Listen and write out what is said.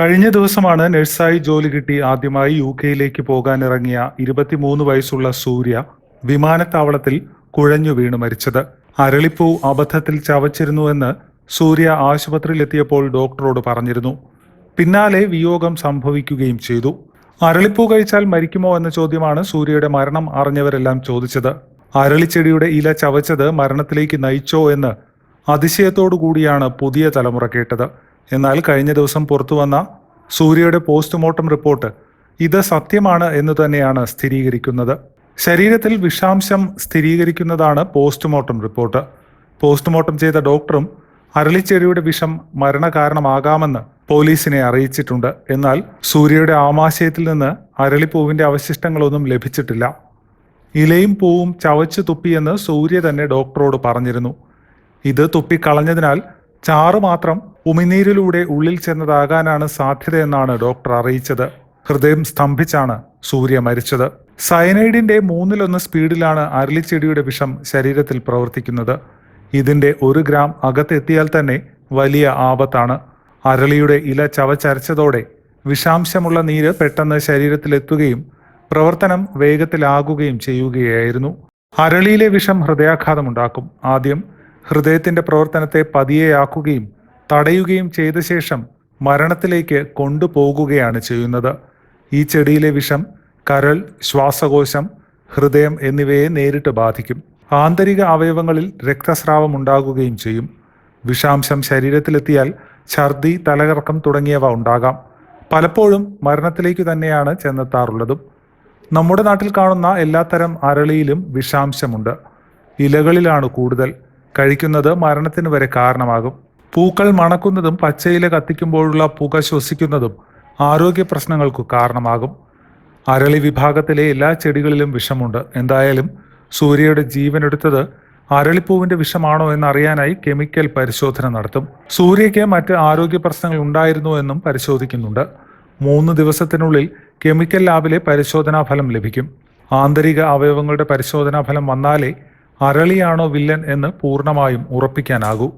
കഴിഞ്ഞ ദിവസമാണ് നഴ്സായി ജോലി കിട്ടി ആദ്യമായി യു കെയിലേക്ക് പോകാനിറങ്ങിയ ഇരുപത്തിമൂന്ന് വയസ്സുള്ള സൂര്യ വിമാനത്താവളത്തിൽ കുഴഞ്ഞു വീണ് മരിച്ചത്. അരളിപ്പൂ അബദ്ധത്തിൽ ചവച്ചിരുന്നുവെന്ന് സൂര്യ ആശുപത്രിയിലെത്തിയപ്പോൾ ഡോക്ടറോട് പറഞ്ഞിരുന്നു. പിന്നാലെ വിയോഗം സംഭവിക്കുകയും ചെയ്തു. അരളിപ്പൂ കഴിച്ചാൽ മരിക്കുമോ എന്ന ചോദ്യമാണ് സൂര്യയുടെ മരണം അറിഞ്ഞവരെല്ലാം ചോദിച്ചത്. അരളിച്ചെടിയുടെ ഇല ചവച്ചത് മരണത്തിലേക്ക് നയിച്ചോ എന്ന് അതിശയത്തോടു കൂടിയാണ് പുതിയ തലമുറ കേട്ടത്. എന്നാൽ കഴിഞ്ഞ ദിവസം പുറത്തുവന്ന സൂര്യയുടെ പോസ്റ്റ്മോർട്ടം റിപ്പോർട്ട് ഇത് സത്യമാണ് എന്ന് തന്നെയാണ് സ്ഥിരീകരിക്കുന്നത്. ശരീരത്തിൽ വിഷാംശം സ്ഥിരീകരിക്കുന്നതാണ് പോസ്റ്റ്മോർട്ടം റിപ്പോർട്ട്. പോസ്റ്റ്മോർട്ടം ചെയ്ത ഡോക്ടറും അരളിച്ചെടിയുടെ വിഷം മരണകാരണമാകാമെന്ന് പോലീസിനെ അറിയിച്ചിട്ടുണ്ട്. എന്നാൽ സൂര്യയുടെ ആമാശയത്തിൽ നിന്ന് അരളിപ്പൂവിന്റെ അവശിഷ്ടങ്ങളൊന്നും ലഭിച്ചിട്ടില്ല. ഇലയും പൂവും ചവച്ചു തുപ്പിയെന്ന് സൂര്യ തന്നെ ഡോക്ടറോട് പറഞ്ഞിരുന്നു. ഇത് തുപ്പിക്കളഞ്ഞതിനാൽ ചാറ് മാത്രം ഉമിനീരിലൂടെ ഉള്ളിൽ ചെന്നതാകാനാണ് സാധ്യതയെന്നാണ് ഡോക്ടർ അറിയിച്ചത്. ഹൃദയം സ്തംഭിച്ചാണ് സൂര്യ മരിച്ചത്. സയനൈഡിന്റെ മൂന്നിലൊന്ന് സ്പീഡിലാണ് അരളിച്ചെടിയുടെ വിഷം ശരീരത്തിൽ പ്രവർത്തിക്കുന്നത്. ഇതിന്റെ ഒരു ഗ്രാം അകത്തെത്തിയാൽ തന്നെ വലിയ ആപത്താണ്. അരളിയുടെ ഇല ചവച്ചരച്ചതോടെ വിഷാംശമുള്ള നീര് പെട്ടെന്ന് ശരീരത്തിലെത്തുകയും പ്രവർത്തനം വേഗത്തിലാകുകയും ചെയ്യുകയായിരുന്നു. അരളിയിലെ വിഷം ഹൃദയാഘാതമുണ്ടാക്കും. ആദ്യം ഹൃദയത്തിന്റെ പ്രവർത്തനത്തെ പതിയെയാക്കുകയും തടയുകയും ചെയ്ത ശേഷം മരണത്തിലേക്ക് കൊണ്ടുപോകുകയാണ് ചെയ്യുന്നത്. ഈ ചെടിയിലെ വിഷം കരൾ ശ്വാസകോശം ഹൃദയം എന്നിവയെ നേരിട്ട് ബാധിക്കും. ആന്തരിക അവയവങ്ങളിൽ രക്തസ്രാവം ഉണ്ടാകുകയും ചെയ്യും. വിഷാംശം ശരീരത്തിലെത്തിയാൽ ഛർദി തലകറക്കം തുടങ്ങിയവ ഉണ്ടാകാം. പലപ്പോഴും മരണത്തിലേക്ക് തന്നെയാണ് ചെന്നെത്താറുള്ളതും. നമ്മുടെ നാട്ടിൽ കാണുന്ന എല്ലാത്തരം അരളിയിലും വിഷാംശമുണ്ട്. ഇലകളിലാണ് കൂടുതൽ. കഴിക്കുന്നത് മരണത്തിന് വരെ കാരണമാകും. പൂക്കൾ മണക്കുന്നതും പച്ചയില കത്തിക്കുമ്പോഴുള്ള പുക ശ്വസിക്കുന്നതും ആരോഗ്യ പ്രശ്നങ്ങൾക്ക് കാരണമാകും. അരളി വിഭാഗത്തിലെ എല്ലാ ചെടികളിലും വിഷമുണ്ട്. എന്തായാലും സൂര്യയുടെ ജീവനെടുത്തത് അരളിപ്പൂവിന്റെ വിഷമാണോ എന്നറിയാനായി കെമിക്കൽ പരിശോധന നടത്തും. സൂര്യയ്ക്ക് മറ്റ് ആരോഗ്യ പ്രശ്നങ്ങൾ ഉണ്ടായിരുന്നോ എന്നും പരിശോധിക്കുന്നുണ്ട്. മൂന്ന് ദിവസത്തിനുള്ളിൽ കെമിക്കൽ ലാബിലെ പരിശോധനാ ഫലം ലഭിക്കും. ആന്തരിക അവയവങ്ങളുടെ പരിശോധനാ ഫലം വന്നാലേ അരളിയാണോ വില്ലൻ എന്ന് പൂർണമായും ഉറപ്പിക്കാനാകൂ.